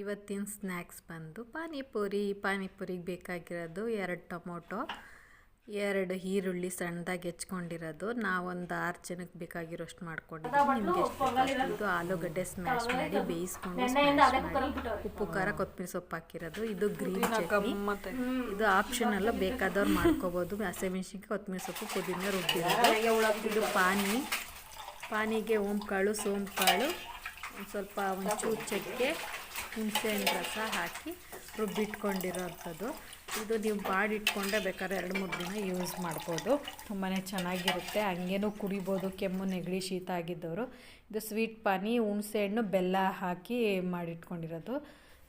ಇವತ್ತಿನ ಸ್ನ್ಯಾಕ್ಸ್ ಬಂದು ಪಾನಿಪುರಿ. ಪಾನಿಪುರಿಗೆ ಬೇಕಾಗಿರೋದು ಎರಡು ಟೊಮೊಟೊ ಎರಡು ಈರುಳ್ಳಿ ಸಣ್ಣದಾಗಿ ಹೆಚ್ಕೊಂಡಿರೋದು. ನಾವೊಂದು ಆರು ಜನಕ್ಕೆ ಬೇಕಾಗಿರೋಷ್ಟು ಮಾಡ್ಕೊಂಡಿದ್ದೀವಿ ನಿಮಗೆ ಎಷ್ಟು ಇದು ಆಲೂಗಡ್ಡೆ ಸ್ಮ್ಯಾಶ್ ಮಾಡಿ ಬೇಯಿಸ್ಕೊಂಡು ಉಪ್ಪು ಖಾರ ಕೊತ್ತಂಬರಿ ಸೊಪ್ಪು ಹಾಕಿರೋದು. ಇದು ಗ್ರೀನ್ ಚಟ್ನಿ ಇದು ಆಪ್ಷನಲ್ಲ ಬೇಕಾದವ್ರು ಮಾಡ್ಕೋಬೋದು. ಹಸಿಮೆಣ್ಸಿನ್ಕಾಯಿ ಕೊತ್ತಂಬರಿ ಸೊಪ್ಪು ಪುದೀನ ರುಬ್ಬಿರೋದು ಇದು ಪಾನಿ. ಪಾನಿಗೆ ಓಂಕಾಳು ಕಾಳು ಒಂದು ಸ್ವಲ್ಪ ಒಂಚೂರು ಚಕ್ಕೆ ಹುಣಸೆಹಣ್ಣು ರಸ ಹಾಕಿ ರುಬ್ಬಿಟ್ಕೊಂಡಿರೋಂಥದ್ದು. ಇದು ನೀವು ಬಾಡಿಟ್ಕೊಂಡೆ ಬೇಕಾದ್ರೆ ಎರಡು ಮೂರು ದಿನ ಯೂಸ್ ಮಾಡ್ಬೋದು. ತುಂಬಾ ಚೆನ್ನಾಗಿರುತ್ತೆ. ಹಂಗೇನೂ ಕುಡಿಬೋದು. ಕೆಮ್ಮು, ನೆಗಡಿ, ಶೀತ ಆಗಿದ್ದವರು. ಇದು ಸ್ವೀಟ್ ಪಾನಿ, ಹುಣಸೆಹಣ್ಣು, ಬೆಲ್ಲ ಹಾಕಿ ಮಾಡಿಟ್ಕೊಂಡಿರೋದು.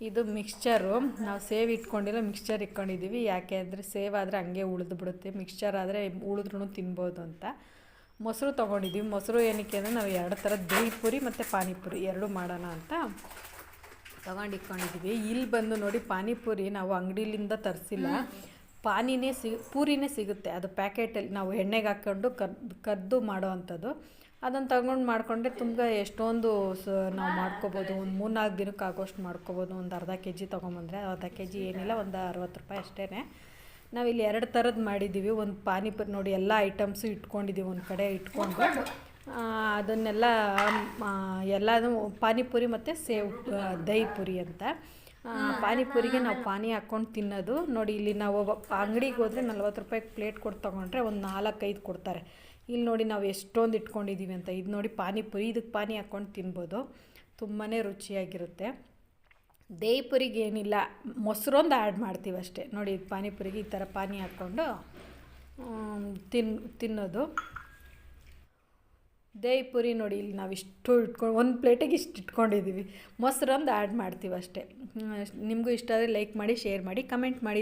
ಇದು ಮಿಕ್ಸ್ಚರು. ನಾವು ಸೇವ್ ಇಟ್ಕೊಂಡಿರೋ ಮಿಕ್ಸ್ಚರ್ ಇಟ್ಕೊಂಡಿದ್ದೀವಿ. ಯಾಕೆ ಅಂದರೆ ಸೇವ್ ಆದರೆ ಹಂಗೆ ಉಳಿದು ಬಿಡುತ್ತೆ. ಮಿಕ್ಸ್ಚರ್ ಆದರೆ ಉಳಿದ್ರೂ ತಿನ್ಬೋದು ಅಂತ. ಮೊಸರು ತೊಗೊಂಡಿದ್ದೀವಿ. ಮೊಸರು ಏನಕ್ಕೆ ಅಂದರೆ ನಾವು ಎರಡು ಥರ ದಹಿ ಪುರಿ ಮತ್ತು ಪಾನಿಪುರಿ. ಎರಡೂ ಮಾಡೋಣ ಅಂತ. ತಗೊಂಡು ಇಲ್ಲಿ ಬಂದು ನೋಡಿ ಪಾನಿಪುರಿ ನಾವು ಅಂಗಡಿಲಿಂದ ತರಿಸಿಲ್ಲ. ಪಾನಿನೇ ಸಿಗ ಪೂರಿನೇ ಸಿಗುತ್ತೆ. ಅದು ಪ್ಯಾಕೆಟಲ್ಲಿ ನಾವು ಎಣ್ಣೆಗೆ ಹಾಕ್ಕೊಂಡು ಕದ್ದು ಕದ್ದು ಮಾಡೋ ಅಂಥದ್ದು ಅದನ್ನು ತಗೊಂಡು ಮಾಡಿಕೊಂಡ್ರೆ ತುಂಬ ಎಷ್ಟೊಂದು ಸ, ನಾವು ಮಾಡ್ಕೋಬೋದು. ಒಂದು ಮೂರು ನಾಲ್ಕು ದಿನಕ್ಕೆ ಆಗೋಷ್ಟು ಮಾಡ್ಕೋಬೋದು. ಒಂದು ಅರ್ಧ ಕೆ ಜಿ ತೊಗೊಂಬಂದರೆ ಅರ್ಧ ಕೆ ಜಿ ಏನಿಲ್ಲ, ಒಂದು ಅರವತ್ತು ರೂಪಾಯಿ ಅಷ್ಟೇ ನಾವಿಲ್ಲಿ ಎರಡು ಥರದ್ದು ಮಾಡಿದ್ದೀವಿ. ಒಂದು ಪಾನಿಪುರಿ ನೋಡಿ, ಎಲ್ಲ ಐಟಮ್ಸು ಇಟ್ಕೊಂಡಿದ್ದೀವಿ. ಒಂದು ಕಡೆ ಇಟ್ಕೊಂಡು. ಅದನ್ನೆಲ್ಲ ಎಲ್ಲನೂ ಪಾನಿಪುರಿ ಮತ್ತು ಸೇವ್ ದಹಿ ಪುರಿ ಅಂತ. ಪಾನಿಪುರಿಗೆ ನಾವು ಪಾನಿ ಹಾಕ್ಕೊಂಡು ತಿನ್ನೋದು. ನೋಡಿ ಇಲ್ಲಿ ನಾವು ಅಂಗಡಿಗೆ ಹೋದರೆ ನಲ್ವತ್ತು ರೂಪಾಯಿ ಪ್ಲೇಟ್ ಕೊಟ್ಟು ತೊಗೊಂಡ್ರೆ ಒಂದು ನಾಲ್ಕೈದು ಕೊಡ್ತಾರೆ. ಇಲ್ಲಿ ನೋಡಿ ನಾವು ಎಷ್ಟೊಂದು ಇಟ್ಕೊಂಡಿದ್ದೀವಿ ಅಂತ. ಇದು ನೋಡಿ ಪಾನಿಪುರಿ ಇದಕ್ಕೆ ಪಾನಿ ಹಾಕ್ಕೊಂಡು ತಿನ್ಬೋದು. ತುಂಬಾ ರುಚಿಯಾಗಿರುತ್ತೆ. ದೇಹಿಪುರಿಗೆ ಏನಿಲ್ಲ ಮೊಸರೊಂದು ಆ್ಯಡ್ ಮಾಡ್ತೀವಿ ಅಷ್ಟೇ. ನೋಡಿ ಪಾನಿಪುರಿಗೆ ಈ ಥರ ಪಾನಿ ಹಾಕ್ಕೊಂಡು ತಿನ್ ತಿನ್ನೋದು. ದೇಯ್ಪುರಿ ನೋಡಿ, ಇಲ್ಲಿ ನಾವು ಇಷ್ಟು ಇಟ್ಕೊಂಡು ಒಂದು ಪ್ಲೇಟಿಗೆ ಇಷ್ಟು ಇಟ್ಕೊಂಡಿದ್ದೀವಿ ಮೊಸರೊಂದು ಆ್ಯಡ್ ಮಾಡ್ತೀವಿ ಅಷ್ಟೇ. ನಿಮಗೂ ಇಷ್ಟ ಆದರೆ ಲೈಕ್ ಮಾಡಿ ಶೇರ್ ಮಾಡಿ ಕಮೆಂಟ್ ಮಾಡಿ.